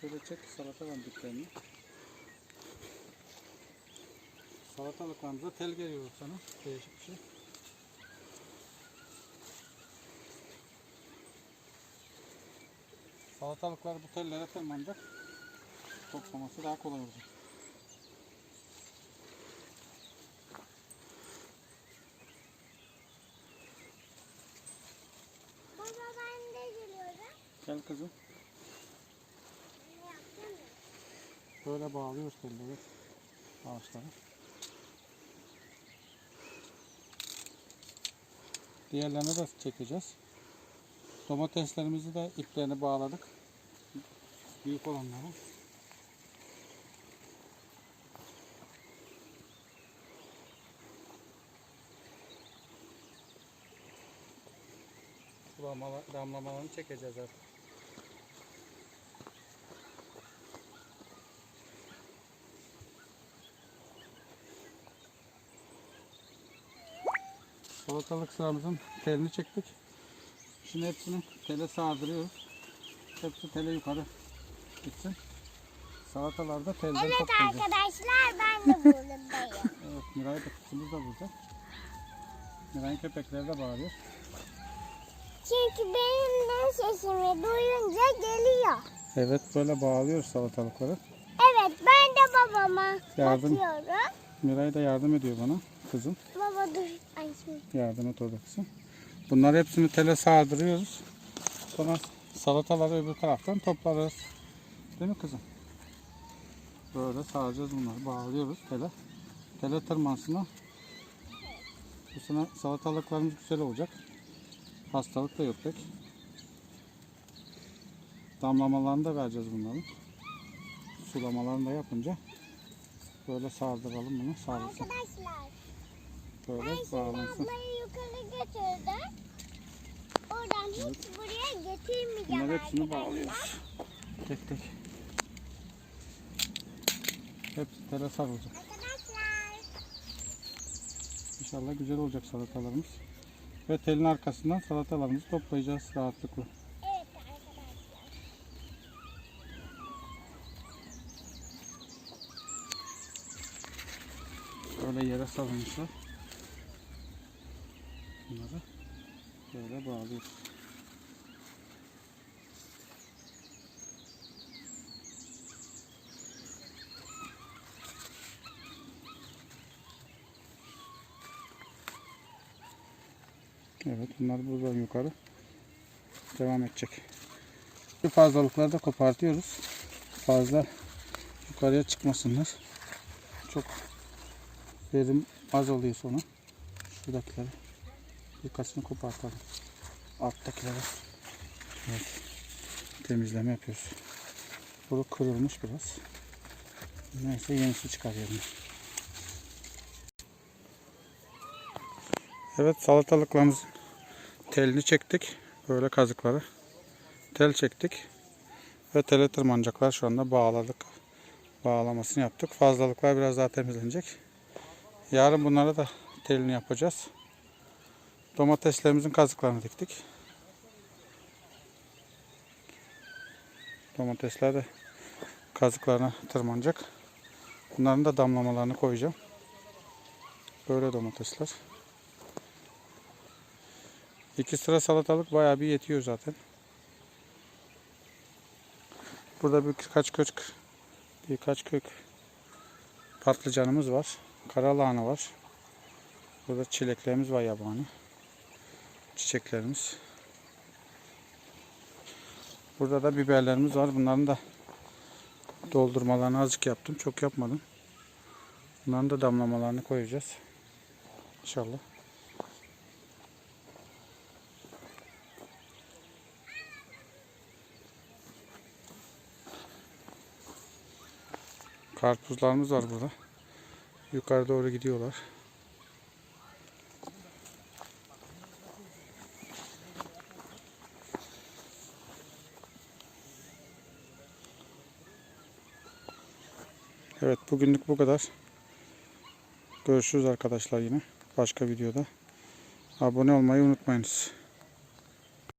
Şöyle çek salataların diplerini. Salatalıklarımıza tel geliyor sana. Değişik bir şey. Salatalıklar bu tellere tırmanacak. Toplaması daha kolay olacak. Baba ben de geliyorum. Gel kızım. Böyle bağlıyoruz telleri ağaçlara. Diğerlerini de çekeceğiz. Domateslerimizi de iplerini bağladık. Büyük olanları. Damlamalarını çekeceğiz artık. Salatalık sıramızın telini çektik. Şimdi hepsini tele sardırıyoruz. Hepsi tele yukarı gitsin. Salatalar da telden Evet toplayacağız. arkadaşlar ben de buradayım. Evet, Miray da kızımız da burada. Miray'ın köpekleri de bağırıyor. Çünkü benim de sesimi duyunca geliyor. Evet, böyle bağlıyoruz salatalıkları. Evet ben de babama Yardım. bakıyorum. Miray da yardım ediyor bana, kızım. Baba dur. Ay. Yardım et orada kızım. Bunları hepsini tele sardırıyoruz. Sonra salataları öbür taraftan toplarız. Değil mi kızım? Böyle saracağız bunları. Bağlıyoruz tele. Tele tırmansına. Bu sene salatalıklarımız güzel olacak. Hastalık da yok pek. Damlamalarını da vereceğiz bunların. Sulamalarını da yapınca böyle sardıralım bunu. Sarılsın. Arkadaşlar Böyle ben şimdi bağlansın. ablayı yukarı götürdüm. Oradan hiç buraya getirmeyeceğim Bunları hepsini arkadaşlar. bağlıyoruz. Tek tek. Hepsi tele sarılacak. Arkadaşlar. İnşallah güzel olacak salatalarımız. Ve telin arkasından salatalarımızı toplayacağız rahatlıkla. Evet arkadaşlar. Böyle yere sarılmışlar. Bunları böyle bağlıyoruz. Evet bunlar buradan yukarı devam edecek. Bu fazlalıkları da kopartıyoruz. Fazla yukarıya çıkmasınlar. Çok verim az oluyor sonra. Şuradakileri birkaçını kopartalım. Alttakileri evet. temizleme yapıyoruz. Bu kırılmış biraz. Neyse yenisi çıkarıyorum. Evet salatalıklarımızın telini çektik. Böyle kazıkları. Tel çektik. Ve tele tırmanacaklar şu anda bağladık. Bağlamasını yaptık. Fazlalıklar biraz daha temizlenecek. Yarın bunlara da telini yapacağız. Domateslerimizin kazıklarını diktik. Domatesler de kazıklarına tırmanacak. Bunların da damlamalarını koyacağım. Böyle domatesler. İki sıra salatalık bayağı bir yetiyor zaten. Burada birkaç kök birkaç kök patlıcanımız var. Kara lahana var. Burada çileklerimiz var yabani. Çiçeklerimiz. Burada da biberlerimiz var. Bunların da doldurmalarını azıcık yaptım. Çok yapmadım. Bunların da damlamalarını koyacağız. İnşallah. Karpuzlarımız var burada. Yukarı doğru gidiyorlar. Evet bugünlük bu kadar. Görüşürüz arkadaşlar yine. Başka videoda. Abone olmayı unutmayınız.